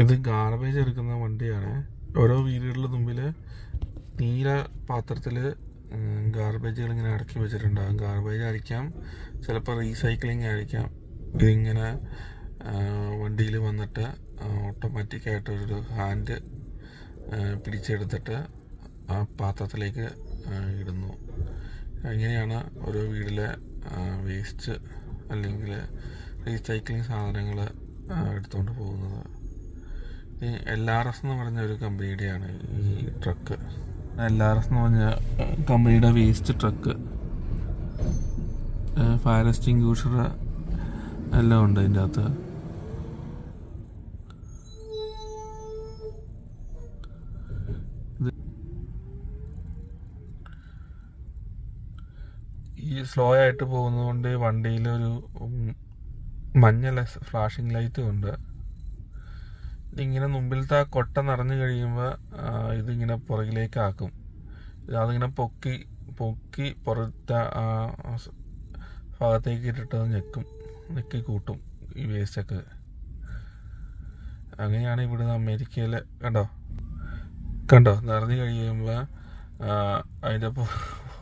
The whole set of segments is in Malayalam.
ഇത് ഗാർബേജ് എടുക്കുന്ന വണ്ടിയാണ്. ഓരോ വീടുകളുടെ മുമ്പിൽ നീല പാത്രത്തിൽ ഗാർബേജുകൾ ഇങ്ങനെ അടക്കി വെച്ചിട്ടുണ്ടാകും. ഗാർബേജ് ആയിരിക്കാം ചിലപ്പോൾ റീസൈക്ലിംഗ് ആയിരിക്കാം ഇതിങ്ങനെ വണ്ടിയിൽ വന്നിട്ട് ഓട്ടോമാറ്റിക് ആയിട്ട് ഒരു ഹാൻഡ് പിടിച്ചെടുത്തിട്ട് ആ പാത്രത്തിലേക്ക് ഇടുന്നു. അങ്ങനെയാണ് ഓരോ വീടിലെ വേസ്റ്റ് അല്ലെങ്കിൽ റീസൈക്ലിംഗ് സാധനങ്ങൾ എടുത്തുകൊണ്ട് പോകുന്നത്. എൽ ആർ എസ് എന്ന് പറഞ്ഞ ഒരു കമ്പനിയുടെയാണ് ഈ ട്രക്ക് എൽ ആർ എസ് എന്ന് പറഞ്ഞ കമ്പനിയുടെ വേസ്റ്റ് ട്രക്ക് ഫയർ എക്സ്റ്റിങ്ക്യൂഷർ എല്ലാം ഉണ്ട് അതിന്റെ അകത്ത്. ഈ സ്ലോ ആയിട്ട് പോകുന്നതുകൊണ്ട് വണ്ടിയിലൊരു ഒരു മഞ്ഞ ഫ്ലാഷിംഗ് ലൈറ്റും ഉണ്ട്. ഇങ്ങനെ മുമ്പിലത്തെ ആ കൊട്ട നിറഞ്ഞു കഴിയുമ്പോൾ ഇതിങ്ങനെ പുറകിലേക്കാക്കും. അതിങ്ങനെ പൊക്കി പൊക്കി പുറത്തെ ആ ഭാഗത്തേക്ക് ഇട്ടിട്ട് ഞെക്കും. ഞെക്കി കൂട്ടും ഈ വേസ്റ്റൊക്കെ അങ്ങനെയാണ് ഇവിടുന്ന് അമേരിക്കയിൽ കണ്ടോ? കണ്ടോ? നിറഞ്ഞു കഴിയുമ്പോൾ അതിന്റെ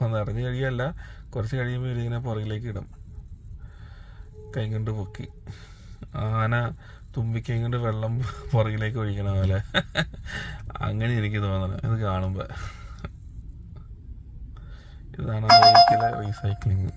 നിറഞ്ഞു കഴിയല്ല കുറച്ച് കഴിയുമ്പോൾ ഇതിങ്ങനെ പുറകിലേക്ക് ഇടും. കൈ കൊണ്ട് പൊക്കി. ആന തുമ്പിക്കൈ കൊണ്ട് വെള്ളം പുറകിലേക്ക് ഒഴിക്കണ പോലെ. അങ്ങനെ എനിക്ക് തോന്നണം ഇത് കാണുമ്പോൾ ഇതാണ് റീസൈക്ലിംഗ്